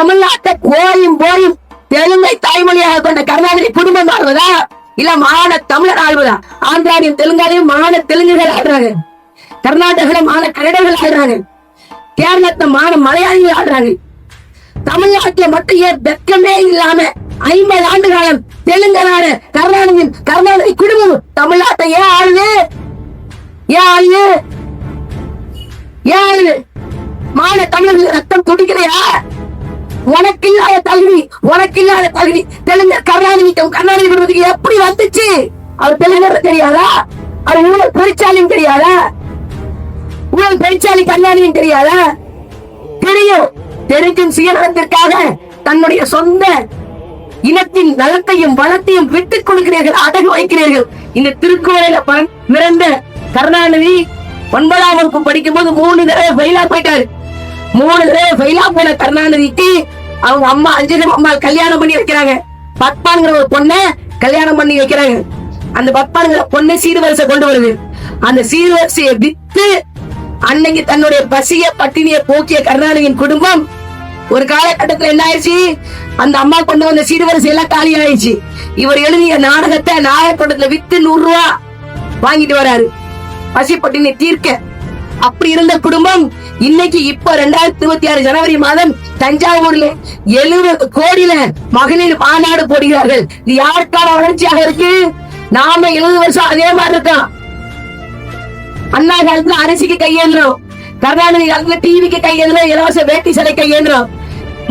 தமிழ்நாட்டை கோயும் போயும் தெலுங்கை தாய்மொழியாக கொண்ட கருணாநிதி குடும்பம் ஆள்வதா இல்ல மாநில தமிழர் ஆள்வதா? ஆந்திராவையும் தெலுங்காலையும் மாநில தெலுங்குகள் ஆடுறாங்க கர்நாடகால மாநில கன்னடர்கள் ஆடுறாங்க கேரளத்துல மாநில மலையாளிகள் ஆடுறாங்க தமிழ்நாட்டுல மட்டும் ஏன் வெக்கமே இல்லாம ஐம்பது ஆண்டு காலம் தெலுங்கனான கருணாநிதி கருணாநிதி குடும்பம் தமிழ்நாட்டை ஏன் ஆளுது? ஏன் ஆளுது? ஏன் ஆளுது? மான தமிழர்கள் ரத்தம் துடிக்கிறையா உனக்கு இல்லாத தகுதி உனக்கு இல்லாத தகுதி. தெலுங்கு கருணாநிதி கருணாநிதி குடும்பத்துக்கு எப்படி வந்துச்சு? அவர் தெலுங்கர் தெரியாதா? அவர் ஊழல் பெருச்சாலியும் தெரியாதா? ஊழல் பெருச்சாலி கருணாநிதியும் தெரியாதா? தெரியும். தெரிஞ்சும் சுயநலத்திற்காக தன்னுடைய சொந்த இனத்தின் நலத்தையும் வளத்தையும் விட்டுக் கொடுக்கிறீர்கள் அடகு வைக்கிறீர்கள். இந்த திருக்குறளையில பிறந்த கருணாநிதி ஒன்பதாம் வகுப்பு படிக்கும் போது மூணு தடவை ஃபெயிலா போயிட்டாரு. மூணு தடவை ஃபெயிலா போன கருணாநிதிக்கு அவங்க அம்மா அஞ்சலி அம்மா கல்யாணம் பண்ணி வைக்கிறாங்க. பத்மாங்கிற ஒரு பொண்ணை கல்யாணம் பண்ணி வைக்கிறாங்க. அந்த பத்மாங்கிற பொண்ணை சீர்வரிசை கொண்டு வருது. அந்த சீர்வரிசையை வித்து அன்னைக்கு தன்னுடைய பசிய பட்டினிய போக்கிய கருணாநிதியின் குடும்பம் ஒரு காலகட்டத்துல என்ன ஆயிடுச்சு? அந்த அம்மா கொண்டு வந்த சீர்வரிசை எல்லாம் காலி ஆயிடுச்சு. இவர் எழுதிய நாடகத்தை நாயக்கோட்டத்துல வித்து நூறு ரூபா வாங்கிட்டு வராரு. பசி பட்டினி தீர்க்க அப்படி இருந்த குடும்பம் இன்னைக்கு இப்ப ரெண்டாயிரத்தி இருபத்தி ஆறு ஜனவரி மாதம் தஞ்சாவூர்ல எழுபது கோடியில மகளிர் மாநாடு போடுகிறார்கள். இது யாருக்கான வளர்ச்சியாக இருக்கு? நாம எழுபது வருஷம் அதே மாதிரி இருக்கோம் அண்ணா காலத்துல அரிசிக்கு கையேந்திரம். கருணாநிதி காலத்துல டிவிக்கு கையேந்திரம் இலவச வேட்டி சடை கையேந்திரம்.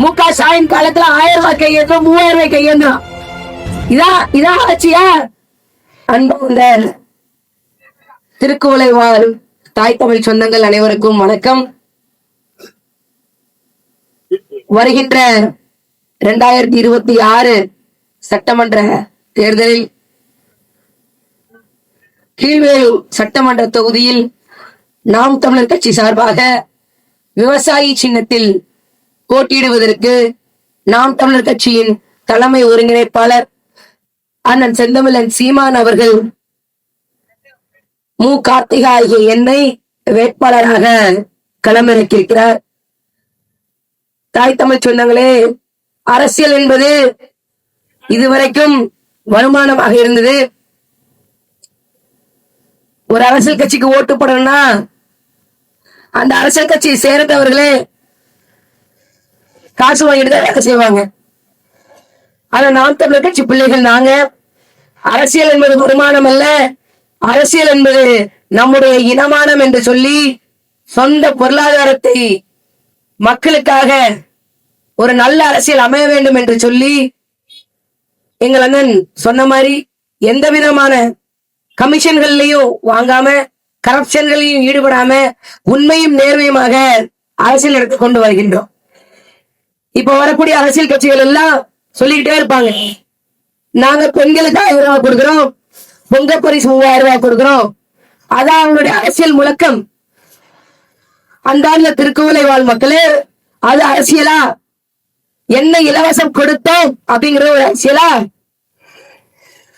மு க ஸ்டாலின் காலத்துல ஆயிரம் ரூபாய் கையேந்திரம் மூவாயிரம் ரூபாய் கையேந்திரம். இதான் இதான் ஆட்சியா அன்பு இந்த திருக்குவளை வாழும் தாய் தமிழ் சொந்தங்கள் அனைவருக்கும் வணக்கம். வருகின்ற இரண்டாயிரத்தி இருபத்தி ஆறு சட்டமன்ற தேர்தலில் கீழ்வேலூர் சட்டமன்ற தொகுதியில் நாம் தமிழர் கட்சி சார்பாக விவசாயி சின்னத்தில் போட்டியிடுவதற்கு நாம் தமிழர் கட்சியின் தலைமை ஒருங்கிணைப்பாளர் அண்ணன் செந்தமிழன் சீமான் அவர்கள் மு. கார்த்திகா ஆகிய என்னை வேட்பாளராக களமிறக்கியிருக்கிறார். தாய் தமிழ் சொந்தங்களே அரசியல் என்பது இதுவரைக்கும் வருமானமாக இருந்தது. ஒரு அரசியல் கட்சிக்கு ஓட்டு போடணும்னா அந்த அரசியல் கட்சியை சேர்ந்தவர்களே காசு வாங்கிட்டு தான் வேலை செய்வாங்க. ஆனா நாம் தமிழர் கட்சி பிள்ளைகள் நாங்க. அரசியல் என்பது வருமானம் அல்ல அரசியல் என்பது நம்முடைய இனமானம் என்று சொல்லி சொந்த பொருளாதாரத்தை மக்களுக்காக ஒரு நல்ல அரசியல் அமைய வேண்டும் என்று சொல்லி எங்கள் அண்ணன் சொன்ன மாதிரி எந்த விதமான கமிஷன்கள்லையும் வாங்காம கரப்ஷன்களையும் ஈடுபடாம உண்மையும் நேர்மையுமாக அரசியல் எடுத்து கொண்டு வருகின்றோம். இப்ப வரக்கூடிய அரசியல் கட்சிகள் எல்லாம் சொல்லிக்கிட்டே இருப்பாங்க. நாங்க பெண்களுக்கு ஆயிரம் கொடுக்கிறோம். பொங்க பரிசு மூவாயிரம் ரூபாய் கொடுக்குறோம். அதான் அவங்களுடைய அரசியல் முழக்கம். அந்த திருக்கோலை வாழ் மக்களே அது அரசியலா? என்ன இலவசம் கொடுத்தோம் அப்படிங்கிற ஒரு அரசியலா?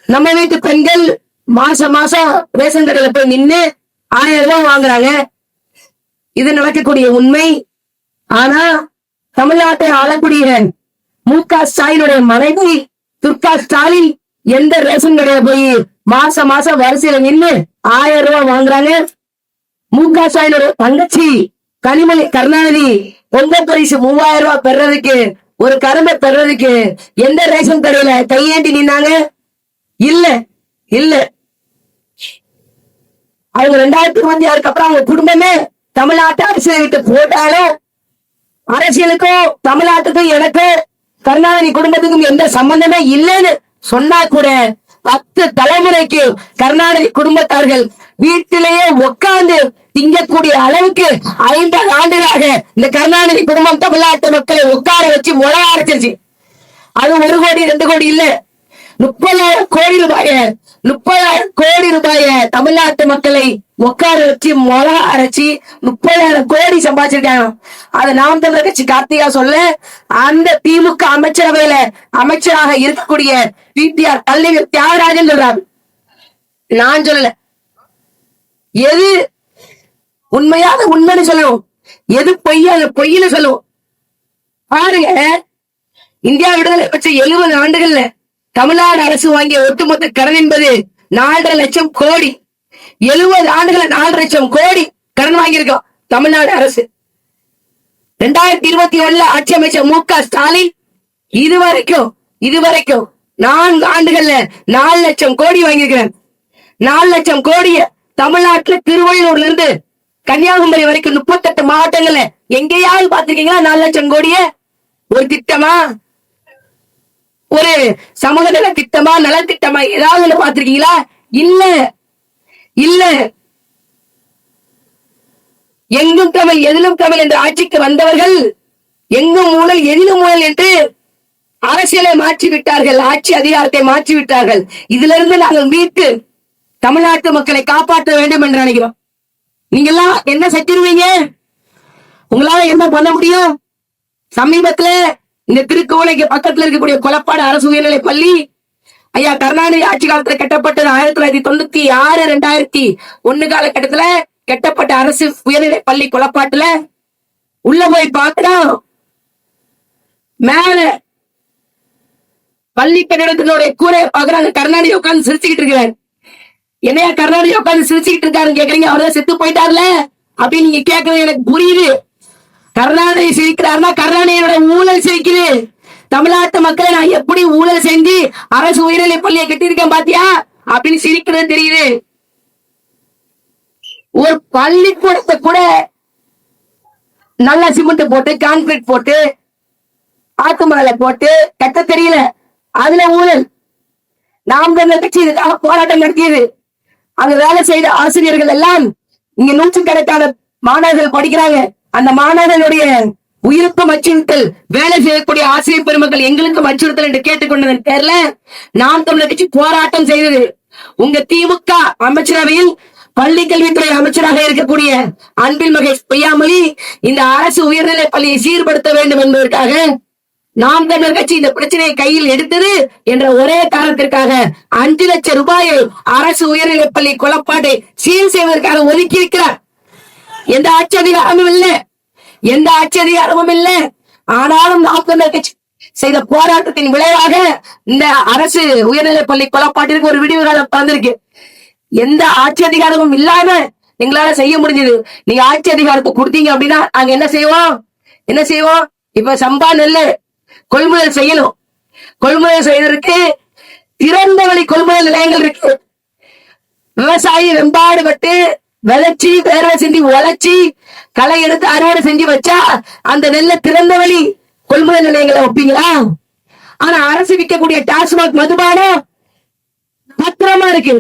நம்ம வீட்டு பெண்கள் மாசம் மாசம் ரேஷன் கடையில போய் நின்னு ஆயிரம் ரூபாய் வாங்குறாங்க. இது நடக்கக்கூடிய உண்மை. ஆனா தமிழ்நாட்டை ஆளக்கூடிய மு க ஸ்டாலினுடைய மனைவி துர்கா ஸ்டாலின் எந்த ரேஷன் கடையில போய் மாசம் மாசம் வரிசையில நின்று ஆயிரம் ரூபாய் வாங்குறாங்க. மு க ஸ்டாலினோட தங்கச்சி கனிமொழி கருணாநிதி பொங்க பரிசு மூவாயிரம் ரூபாய் பெறதுக்கு ஒரு கரும்பை பெறதுக்கு எந்த ரேஷன் கடையில கையேண்டி நின்னாங்க? இல்ல இல்ல. அவங்க ரெண்டாயிரத்தி இருபத்தி ஆறுக்கு அப்புறம் அவங்க குடும்பமே தமிழ்நாட்டு அரசியல் விட்டு போட்டாலும் அரசியலுக்கும் தமிழ்நாட்டுக்கும் எனக்கும் கருணாநிதி குடும்பத்துக்கும் எந்த சம்பந்தமே இல்லைன்னு சொன்னா கூட பத்து தலைமுறைக்கு கருணாநிதி குடும்பத்தார்கள் வீட்டிலேயே உட்கார்ந்து திங்கக்கூடிய அளவுக்கு ஐம்பது ஆண்டுகளாக இந்த கருணாநிதி குடும்பம் தமிழ்நாட்டு மக்களை உட்கார வச்சு முளை அரைச்சிருச்சு அது ஒரு கோடி ரெண்டு கோடி இல்ல. முப்பதாயிரம் கோடி ரூபாய முப்பதாயிரம் கோடி ரூபாய தமிழ்நாட்டு மக்களை உட்கார வச்சு மொளா அரைச்சி முப்பதாயிரம் கோடி சம்பாதிச்சிருக்காங்க. அதை நாம் தமிழர் கட்சி கார்த்திகா சொல்ல அந்த திமுக அமைச்சரவையில அமைச்சராக இருக்கக்கூடிய பிடிஆர் கலைஞர் தியாகராஜன் சொல்றாரு. நான் சொல்லல. எது உண்மையாக உண்மைன்னு சொல்லணும் எது பொய்யா பொய்னு சொல்லுவோம். பாருங்க இந்தியா விடுதலை பற்றி எழுபது ஆண்டுகள்ல தமிழ்நாடு அரசு வாங்கிய ஒட்டுமொத்த கடன் என்பது நாலரை லட்சம் கோடி. எழுபது ஆண்டுகள நாலு லட்சம் கோடி கடன் வாங்கியிருக்கோம் தமிழ்நாடு அரசு. ரெண்டாயிரத்தி இருபத்தி ஒண்ணுல ஆட்சி அமைச்சர் மு க ஸ்டாலின் இதுவரைக்கும் இதுவரைக்கும் நான்கு ஆண்டுகள்ல நாலு லட்சம் கோடி வாங்கியிருக்கிறேன் நாலு லட்சம் கோடிய தமிழ்நாட்டுல திருவள்ளூர்ல இருந்து கன்னியாகுமரி வரைக்கும் முப்பத்தெட்டு மாவட்டங்கள்ல எங்கேயாவது பாத்திருக்கீங்களா நாலு லட்சம் கோடிய? ஒரு திட்டமா? சமூக நல திட்டமா நலத்திட்டமா ஏதாவது பாத்திருக்கீங்களா இல்ல. இல்ல. எங்கும் தமிழ் எதிலும் தமிழ் என்ற ஆட்சிக்கு வந்தவர்கள் எங்கும் ஊழல் எதிலும் ஊழல் என்று அரசியலை மாற்றி விட்டார்கள் ஆட்சி அதிகாரத்தை மாற்றி விட்டார்கள் இதுல இருந்து நாங்கள் மீட்டு தமிழ்நாட்டு மக்களை காப்பாற்ற வேண்டும் என்று நினைக்கிறோம். நீங்க எல்லாம் என்ன செஞ்சிருவீங்க உங்களால என்ன பண்ண முடியும்? சமீபத்துல இந்த திருக்கோலைக்கு பக்கத்துல இருக்கக்கூடிய கொலப்பாடு அரசு உயர்நிலை பள்ளி ஐயா கருணாநிதி ஆட்சி காலத்துல கட்டப்பட்டது ஆயிரத்தி தொள்ளாயிரத்தி தொண்ணூத்தி ஆறு ரெண்டாயிரத்தி ஒண்ணு காலகட்டத்துல கட்டப்பட்ட அரசு உயர்நிலை பள்ளி கொலப்பாட்டுல உள்ள போய் பார்க்கலாம் மேல பள்ளி கட்டிடத்தினுடைய கூரை பாக்குறாங்க கருணாநிதி உட்கார்ந்து சிரிச்சுக்கிட்டு இருக்கிறார். என்னையா கருணாநிதி உட்கார்ந்து சிரிச்சுக்கிட்டு இருக்காருன்னு கேக்குறீங்க? அவர்தான் செத்து போயிட்டார்ல? அப்படின்னு நீங்க கேக்குறது எனக்கு புரியுது. கருணாநிதி சிரிக்கிறாருன்னா கருணாநிதியோட ஊழல் சிரிக்குது. தமிழ்நாட்டு மக்களை நான் எப்படி ஊழல் செஞ்சு அரசு உயர்நிலை பள்ளியை கட்டியிருக்கேன் பாத்தியா? அப்படின்னு சிரிக்கிறது தெரியுது. ஒரு பள்ளிக்கூடத்தை கூட நல்லா சிமெண்ட் போட்டு கான்கிரீட் போட்டு ஆத்து மணலை போட்டு கட்ட தெரியல. அதுல ஊழல். நாம் தமிழர் கட்சி இதுக்காக போராட்டம் நடத்தியது. அங்க வேலை செய்த ஆசிரியர்கள் எல்லாம் இங்க நூற்றுக்கணக்கான மாணவர்கள் படிக்கிறாங்க. அந்த மாணவர்களுடைய உயிருக்கும் அச்சுறுத்தல் வேலை செய்யக்கூடிய ஆசிரியர் பெருமக்கள் எங்களுக்கும் அச்சுறுத்தல் என்று கேட்டுக்கொண்டதன் பேர்ல நாம் தமிழர் கட்சி போராட்டம் செய்தது. உங்க திமுக அமைச்சரவையில் பள்ளி கல்வித்துறை அமைச்சராக இருக்கக்கூடிய அன்பில் மகேஷ் பொய்யாமொழி இந்த அரசு உயர்நிலை பள்ளியை சீர்படுத்த வேண்டும் என்பதற்காக நாம் தமிழர் கட்சி இந்த பிரச்சனையை கையில் எடுத்தது என்ற ஒரே காரணத்திற்காக அஞ்சு லட்சம் ரூபாயை அரசு உயர்நிலைப் பள்ளி கொலப்பாட்டை சீர் செய்வதற்காக ஒதுக்கி இருக்கிறார் எந்த ஆட்சி அதிகாரமும் இல்ல. எந்த ஆட்சி அதிகாரமும் இல்லை. ஆனாலும் நாம் கட்சி செய்த போராட்டத்தின் விளைவாக இந்த அரசு உயர்நிலை பள்ளி கொலப்பாட்டிற்கு ஒரு விடிவு காலம் பிறந்திருக்கு. எந்த ஆட்சி அதிகாரமும் இல்லாம எங்களால செய்ய முடிஞ்சது. நீங்க ஆட்சி அதிகாரத்தை கொடுத்தீங்க அப்படின்னா நாங்க என்ன செய்வோம்? என்ன செய்வோம்? இப்ப சம்பா நெல்லு கொள்முதல் செய்யணும். கொள்முதல் செய்வதற்கு திறந்த வழி கொள்முதல் நிலையங்கள் இருக்கு. விவசாயி வெம்பாடுபட்டு விளைச்சி வேர்வை செஞ்சு உழைச்சி களை எடுத்து அறுவடை செஞ்சு வச்சா அந்த நெல்லை திறந்த வழி கொள்முதல் நிலையங்களை வைப்பீங்களா? ஆனா அரசு விற்கக்கூடிய டாஸ்மாக் மதுபானம் பத்திரமா இருக்கு.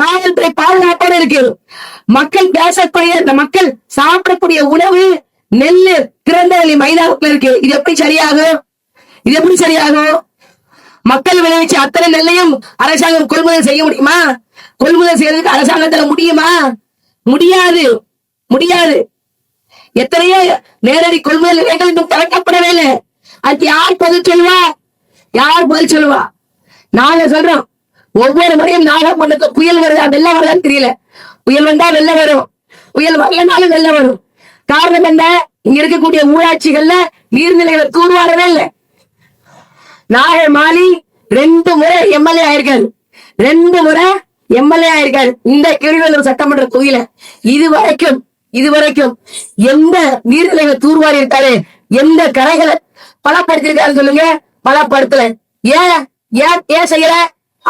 காவல்துறை பாதுகாப்போட இருக்கு. மக்கள் பேசக்கூடிய இந்த மக்கள் சாப்பிடக்கூடிய உணவு நெல்லு திறந்த வழி மைதானத்துல இருக்கு. இது எப்படி சரியாகும்? இது எப்படி சரியாகும்? மக்கள் விளைவிச்ச அத்தனை நெல்லையும் அரசாங்கம் கொள்முதல் செய்ய முடியுமா? கொள்முதல் செய்யறதுக்கு அரசாங்கத்துல முடியுமா? முடியாது. முடியாது. எத்தனையோ நேரடி கொள்முதல் நிலையங்கள் இன்னும் திறக்கப்படவே இல்லை. அதுக்கு யார் பதில் சொல்லுவா? யார் பதில் சொல்லுவா? நாங்க சொல்றோம். ஒவ்வொரு முறையும் நாகப்பட்டினத்துக்கு புயல் வருதா வெள்ளம் வருதான்னு தெரியல. புயல் வந்தா வெள்ளம் வரும். புயல் வரலனாலும் வெள்ளம் வரும். காரணம் என்ன? இங்க இருக்கக்கூடிய ஊராட்சிகள்ல நீர்நிலைகளை தூர்வாரவே இல்லை. நாகை மாலி ரெண்டு முறை எம்எல்ஏ ஆயிருக்காரு. ரெண்டு முறை எம்எல்ஏ ஆயிருக்காரு. இந்த கிருவலூர் சட்டமன்ற தொகுதியில இதுவரைக்கும் இதுவரைக்கும் எந்த நீர்நிலைகளை தூர்வாரி இருக்காரு எந்த கரைகளை பலப்படுத்திருக்காரு சொல்லுங்க. பலப்படுத்தல. ஏன் ஏன் ஏன் செய்யல?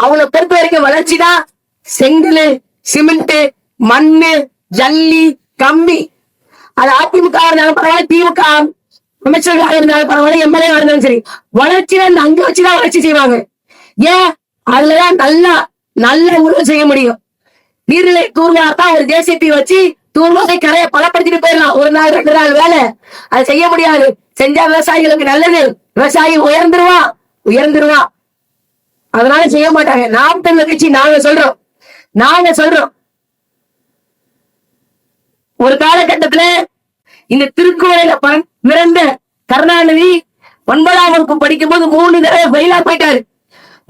அவங்கள பொறுத்த வரைக்கும் வளர்ச்சி தான். செங்கல் சிமெண்ட் மண்ணு ஜல்லி கம்பி. அது அதிமுக இருந்தாலும் பரவாயில்ல திமுக அமைச்சர்களாக இருந்தாலும் பரவாயில்ல எம்எல்ஏ இருந்தாலும் சரி. வளர்ச்சி அங்க வச்சுதான் வளர்ச்சி செய்வாங்க. ஏன்? அதுலதான் நல்லா நல்ல ஊழல் செய்ய முடியும். நீர்நிலை தூர்வாரத்தான் ஒரு ஜேசிபி வச்சு தூர்வாரை கரையை பலப்படுத்திட்டு போயிடலாம். ஒரு நாள் ரெண்டு நாள் வேலை. அது செய்ய முடியாது. செஞ்சா விவசாயிகளுக்கு நல்லது. விவசாயி உயர்ந்துருவான் உயர்ந்துருவான் அதனால செய்ய மாட்டாங்க. நாம் தமிழ் கட்சி நாங்க சொல்றோம். நாங்க சொல்றோம். ஒரு காலகட்டத்துல இந்த திருக்கோயில ப- பிறந்த கருணாநிதி ஒன்பதாம் வகுப்பு படிக்கும் போது மூணு தடவை ஃபெயிலா போயிட்டாரு.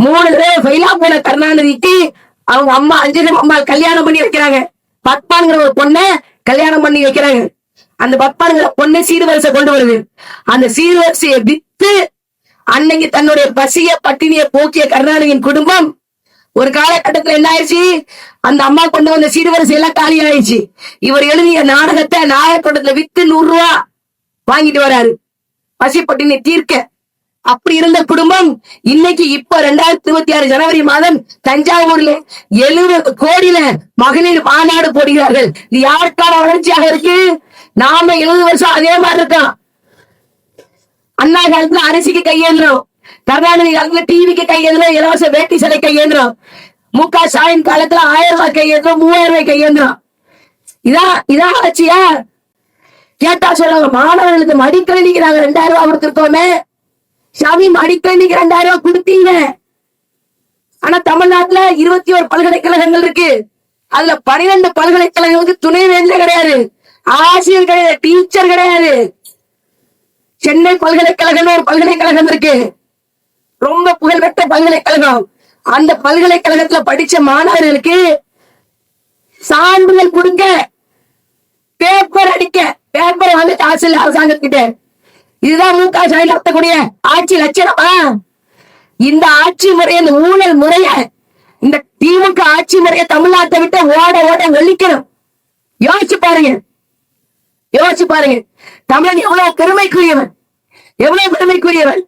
மூணு தடவை ஃபெயிலா போன கருணாநிதிக்கு அவங்க அம்மா அஞ்சலி அம்மா கல்யாணம் பண்ணி வைக்கிறாங்க. பத்மாங்கிற ஒரு பொண்ணை கல்யாணம் பண்ணி வைக்கிறாங்க. அந்த பக்பான்களை பொண்ணு சீர்வரிசை கொண்டு வருது. அந்த சீர்வரிசையை வித்து அன்னைக்கு தன்னுடைய பசிய பட்டினிய போக்கிய கருணாநிதியின் குடும்பம் ஒரு காலகட்டத்துல என்ன ஆயிடுச்சு? அந்த அம்மா கொண்டு வந்த சீர்வரிசை எல்லாம் காலி ஆயிடுச்சு. இவர் எழுதிய நாடகத்தை நாயக்கோட்டத்துல வித்து நூறு ரூபா வாங்கிட்டு வராரு. பசி பட்டினி தீர்க்க. அப்படி இருந்த குடும்பம் இன்னைக்கு இப்ப ரெண்டாயிரத்தி இருபத்தி ஆறு ஜனவரி மாதம் தஞ்சாவூர்ல எழுபது கோடியில மகளிர் மாநாடு போடுகிறார்கள். இது யாருக்கான வளர்ச்சியாக இருக்கு? நாம எழுபது வருஷம் அதே மாதிரி இருக்கோம் அண்ணா காலத்துல அரிசிக்கு கையேந்திரம் கருணாநிதி காலத்துல டிவிக்கு கையேந்திரம் இலவச வேட்டி சிலை கையேந்திரம் மு க ஸ்டாலின் காலத்துல ஆயிரம் ரூபாய் கையேந்திரம் மூவாயிரம் ரூபாய் கையேந்திரம். இதான் இதான் ஆட்சியா கேட்டா சொல்லுவாங்க மாணவர்களுக்கு மடிக்கணினிக்கு நாங்க ரெண்டாயிரம் ரூபாய் கொடுத்துருக்கோமே. சாமி மடிக்கணிக்கு ரெண்டாயிரம் ரூபாய் கொடுத்தீங்க. ஆனா தமிழ்நாட்டுல இருபத்தி ஒரு பல்கலைக்கழகங்கள் இருக்கு. அதுல பனிரெண்டு பல்கலைக்கழகங்களுக்கு துணை வேந்தர் கிடையாது. ஆசிரியர் கிடையாது டீச்சர் கிடையாது. சென்னை பல்கலைக்கழகம் ஒரு பல்கலைக்கழகம் இருக்கு. ரொம்ப புகழ்பெற்ற பல்கலைக்கழகம். அந்த பல்கலைக்கழகத்துல படிச்ச மாணவர்களுக்கு சான்றிதழ் கொடுக்க பேப்பர் அடிக்க. பேப்பர் வந்து காசு அரசாங்கத்திட்ட இதுதான் மு க ஸ்டாலின் நடத்தக்கூடிய ஆட்சி லட்சணமா? இந்த ஆட்சி முறை இந்த ஊழல் முறைய இந்த திமுக ஆட்சி முறைய தமிழ்நாட்டை விட்டு ஓட ஓட வெளிக்கணும் யோசிச்சு பாருங்க. யோசிச்சு பாருங்க. தமிழன் எவ்வளவு பெருமைக்குரியவன்? எவ்வளவு பெருமைக்குரியவன்?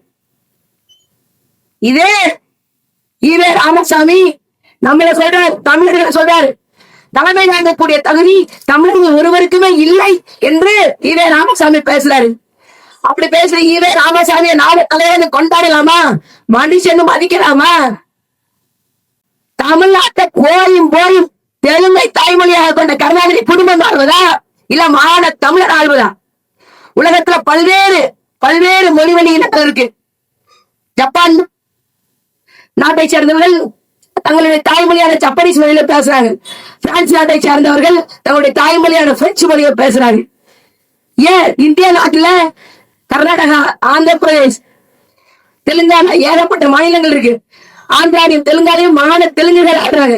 இதே இதே ராமசாமி நம்மள சொல்றாரு தமிழர்களை சொல்றாரு. தலைமை தாங்கக்கூடிய தகுதி தமிழர்கள் ஒருவருக்குமே இல்லை என்று இதே ராமசாமி பேசுறாரு. அப்படி பேசுற இவே ராமசாமியை நாடு தலைவன் கொண்டாடலாமா? மனுஷன்னு மதிக்கலாமா? தமிழ்நாட்டை போயும் போயும் தெலுங்கை தாய்மொழியாக கொண்ட கருணாநிதி குடும்பம் ஆழ்வதா இல்ல மாட தமிழர் ஆள்வதா உலகத்துல பல்வேறு பல்வேறு மொழிவழி இனங்கள் இருக்கு. ஜப்பான் நாட்டை சேர்ந்தவர்கள் தங்களுடைய தாய்மொழியான ஜப்பனீஸ் மொழியில பேசுறாங்க. பிரான்ஸ் நாட்டை சேர்ந்தவர்கள் தங்களுடைய தாய்மொழியான பிரெஞ்சு மொழியை பேசுறாங்க. ஏன் இந்திய நாட்டுல கர்நாடகா ஆந்திர பிரதேஷ் தெலுங்கானா ஏகப்பட்ட மாநிலங்கள் இருக்கு. ஆந்திராலையும் தெலுங்காலையும் மான தெலுங்குகள் ஆடுறாங்க.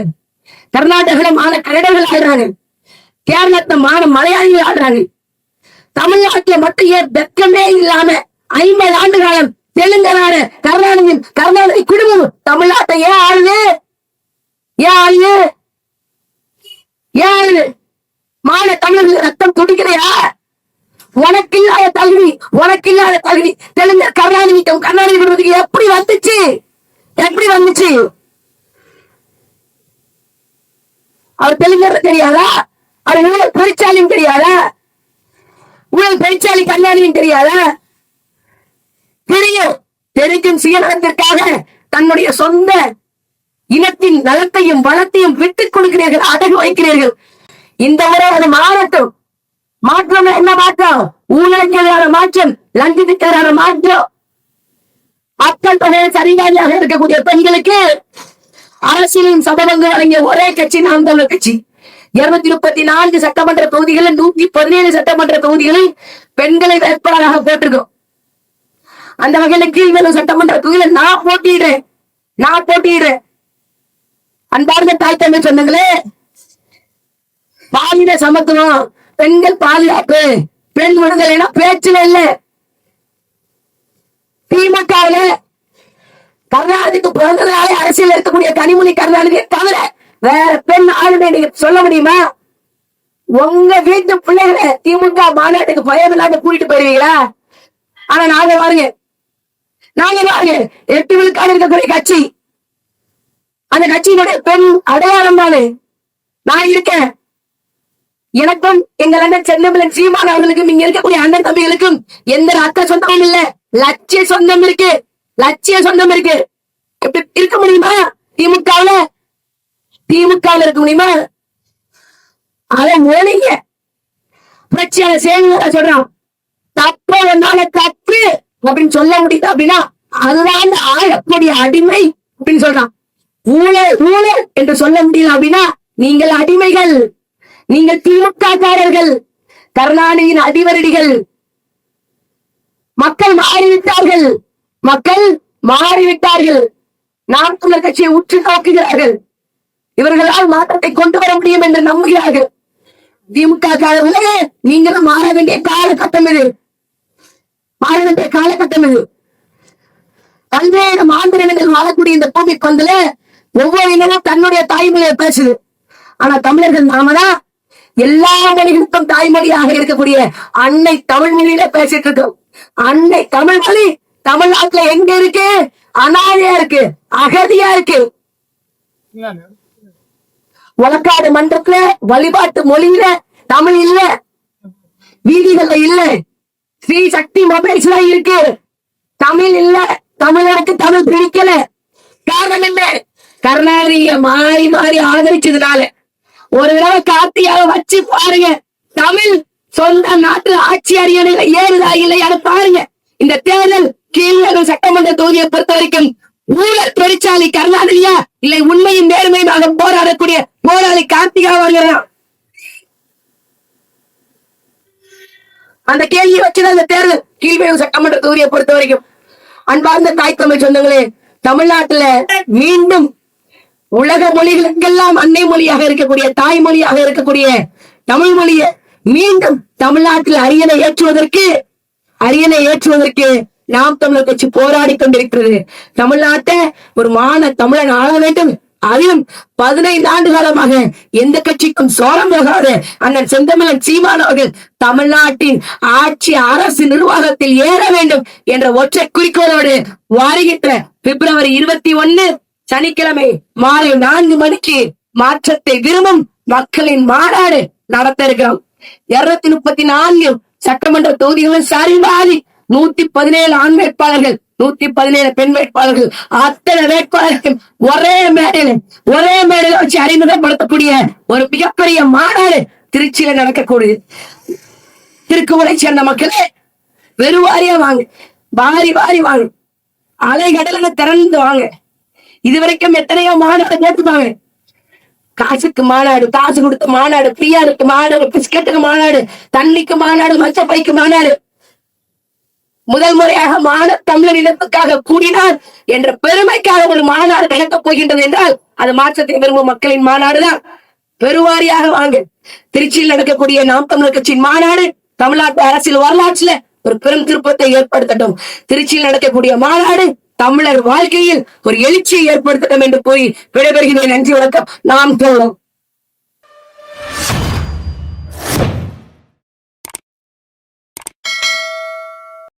கர்நாடகால மான கன்னடர்கள் ஆடுறாங்க. கேரளத்துல மான மலையாளிகள் ஆடுறாங்க. தமிழ்நாட்டுல மட்டும் ஏன் வெக்கமே இல்லாம ஐம்பது ஆண்டு காலம் தெலுங்கனான கர்நாடகம் கர்நாடக குடும்பம் தமிழ்நாட்டை ஏன் ஆளுது? ஏன் ஆளுது? ஏன் ஆளுது? மான தமிழர்கள் ரத்தம் துடிக்கிறையா உனக்கு இல்லாத தகுதி உனக்கு இல்லாத தகுதி. தெலுங்கு கருணாநிதிக்கும் கருணாநிதி குடும்பத்துக்கு எப்படி வந்துச்சு? எப்படி வந்துச்சு? அவர் தெலுங்கர் தெரியாதா? அவர் ஊழல் பெருச்சாலியும் தெரியாதா? ஊழல் பெருச்சாலி கண்ணாடியும் தெரியாதா? தெரியும். தெரிக்கும் சுயநலத்திற்காக தன்னுடைய சொந்த இனத்தின் நலத்தையும் வளத்தையும் விட்டுக் கொடுக்கிறீர்கள் அடகு வைக்கிறீர்கள். இந்த முறை அது மாறட்டும். மாற்றம் என்ன மாற்றம்? ஊழலுக்கு எதிரான மாற்றம் லஞ்சத்துக்கு எதிரான மாற்றம். மக்கள் தொகையில் சரிகாரியாக இருக்கக்கூடிய பெண்களுக்கு அரசியலின் சம்பவங்கள் வழங்கிய ஒரே கட்சி நாம் தமிழர் கட்சி. இருநூத்தி முப்பத்தி நான்கு சட்டமன்ற தொகுதிகளில் நூத்தி பதினேழு சட்டமன்ற தொகுதிகளில் பெண்களை வேட்பாளராக போட்டிருக்கோம். அந்த வகையில கீழ்வேலூர் சட்டமன்ற தொகுதியில நான் போட்டியிடுறேன். நான் போட்டியிடுறேன். அன்பார்ந்த தாய் தமிழ் சொன்னங்களே பாலின சமத்துவம் பெண்கள் பாதுகாப்பு. பெண் விடுதலைனா பேச்சுல இல்ல. திமுக கருணாநிதிக்கு பிறந்ததாலே அரசியல் இருக்கக்கூடிய கனிமொழி கருணாநிதி தவிர வேற பெண் ஆளுமை நீங்க சொல்ல முடியுமா? உங்க வீட்டு பிள்ளைகளை திமுக மாநாட்டுக்கு பயம் இல்லாம கூட்டிட்டு போயிருவீங்களா? ஆனா நாங்க பாருங்க. நாங்க பாருங்க. எட்டு விழுக்காடு இருக்கக்கூடிய கட்சி. அந்த கட்சியினுடைய பெண் அடையாளம் தானே நான் இருக்கேன். எனக்கும் எங்க அண்ணன் சென்னமலன் சீமான் அவர்களுக்கும் இங்க இருக்கக்கூடிய அண்ணன் தம்பிகளுக்கும் எந்த ரத்த சொந்தமும் இல்ல. லட்சிய சொந்தம் இருக்கு. லட்சிய சொந்தம் இருக்கு. எப்படி இருக்க முடியுமா? திமுகவுல? திமுகவுல இருக்க முடியுமா? அதை மோனிங்க புரட்சியாளர் சேவை சொல்றான் தப்பு என்னால தப்பு அப்படின்னு சொல்ல முடியுது அப்படின்னா அதுதான் ஆழக்கூடிய அடிமை அப்படின்னு சொல்றான். ஊழல் ஊழல் என்று சொல்ல முடியல அப்படின்னா நீங்கள் அடிமைகள். நீங்கள் திமுக காரர்கள் கருணாநிதியின் அடிவரடிகள் மக்கள் மாறிவிட்டார்கள். மக்கள் மாறிவிட்டார்கள். நாம் தமிழர் கட்சியை உற்று நோக்குகிறார்கள். இவர்களால் மாற்றத்தை கொண்டு வர முடியும் என்று நம்புகிறார்கள். திமுக காலங்களே நீங்களும் மாற வேண்டிய காலகட்டம் இது. மாற வேண்டிய காலகட்டம் இது. பல்வேறு மாந்திரங்கள் வாழக்கூடிய இந்த பூமி பந்துல ஒவ்வொரு இனமும் தன்னுடைய தாய்மொழியை பேசுது. ஆனா தமிழர்கள் நாம தான் எல்லா மொழிகளுக்கும் தாய்மொழியாக இருக்கக்கூடிய அன்னை தமிழ் மொழியில பேசிட்டு இருக்கோம். அன்னை தமிழ் மொழி தமிழ்நாட்டுல எங்க இருக்கு? அனாதையா இருக்கு அகதியா இருக்கு. வழக்காடு மன்றத்துல வழிபாட்டு மொழியில தமிழ் இல்ல. வீதிகள்ல இல்ல. ஸ்ரீ சக்தி மொபைல்ஸ்ல இருக்கு. தமிழ் இல்ல. தமிழருக்கு தமிழ் பிடிக்கல. காரணம் என்ன? கருணாநிதிய மாறி மாறி ஆதரிச்சதுனால. ஒரு தடவை கார்த்தியாக வச்சு பாருங்க. தமிழ் சொந்த நாட்டு ஆட்சி அரியணையில ஏறுதா இல்லையான்னு பாருங்க. இந்த தேர்தல் கீழ்நகர் சட்டமன்ற தொகுதியை பொறுத்த வரைக்கும் ஊழல் தொழிற்சாலை கருணாநிதியா இல்லை உண்மையும் நேர்மையுமாக போராடக்கூடிய போராளி கார்த்திகா வருகிறான் அந்த கேள்வியை வச்சுதான் இந்த தேர்தல் கீழ்வேவு சட்டமன்ற தொகுதியை பொறுத்த வரைக்கும் அன்பார்ந்த தாய் தமிழ் சொந்தங்களே தமிழ்நாட்டுல மீண்டும் உலக மொழிகளுக்கெல்லாம் அன்னை மொழியாக இருக்கக்கூடிய தாய்மொழியாக இருக்கக்கூடிய தமிழ் மொழியை மீண்டும் தமிழ்நாட்டில் அரியணை ஏற்றுவதற்கு அரியணை ஏற்றுவதற்கு நாம் தமிழர் கட்சி போராடி கொண்டிருக்கிறது. தமிழ்நாட்டை ஒரு மான தமிழன் ஆள வேண்டும். அதிலும் பதினைந்து ஆண்டு காலமாக எந்த கட்சிக்கும் சோரம் போகாத அண்ணன் செந்தமிழன் சீமான் அவர்கள் தமிழ்நாட்டின் ஆட்சி அரசு நிர்வாகத்தில் ஏற வேண்டும் என்ற ஒற்றை குறிக்கோளோடு வருகின்ற பிப்ரவரி இருபத்தி ஒன்னு சனிக்கிழமை மாலை நான்கு மணிக்கு மாற்றத்தை விரும்பும் மக்களின் மாநாடு நடத்த இருக்கிறோம் இருநூத்தி முப்பத்தி நான்கு சட்டமன்ற தொகுதிகளில் சரிவாதி நூத்தி பதினேழு ஆண் வேட்பாளர்கள் நூத்தி பதினேழு பெண் வேட்பாளர்கள் அத்தனை வேட்பாளர்கள் ஒரே மேடையில ஒரே மேடையில வச்சு அறிமுகப்படுத்தக்கூடிய ஒரு மிகப்பெரிய மாநாடு திருச்சியில நடக்கக்கூடியது. திருக்குவளை சேர்ந்த மக்களே வெறுவாரியா வாங்க வாரி வாரி வாங்க அலைகடல திறந்து வாங்க. இதுவரைக்கும் எத்தனையோ மாநாடு கேட்டுப்பாங்க. காசுக்கு மாநாடு காசு கொடுத்த மாநாடு பிரியாருக்கு மாநாடு பிஸ்கெட்டுக்கு மாநாடு தண்ணிக்கு மாநாடு மச்சப்பைக்கு மாநாடு. முதல் முறையாக மான தமிழர் இனத்துக்காக கூடினார் என்ற பெருமைக்காக ஒரு மாநாடு நடக்கப் போகின்றது என்றால் அது மாற்றத்தை விரும்பும் மக்களின் மாநாடுதான். பெருவாரியாக வாங்க. திருச்சியில் நடக்கக்கூடிய நாம் தமிழர் கட்சியின் மாநாடு தமிழ்நாட்டு அரசியல் வரலாற்றுல ஒரு பெரும் திருப்பத்தை ஏற்படுத்தட்டும். திருச்சியில் நடக்கக்கூடிய மாநாடு தமிழர் வாழ்க்கையில் ஒரு எழுச்சியை ஏற்படுத்தணும் என்று கூறி விடைபெறுகிறேன். நன்றி வணக்கம். நாம் தோழம்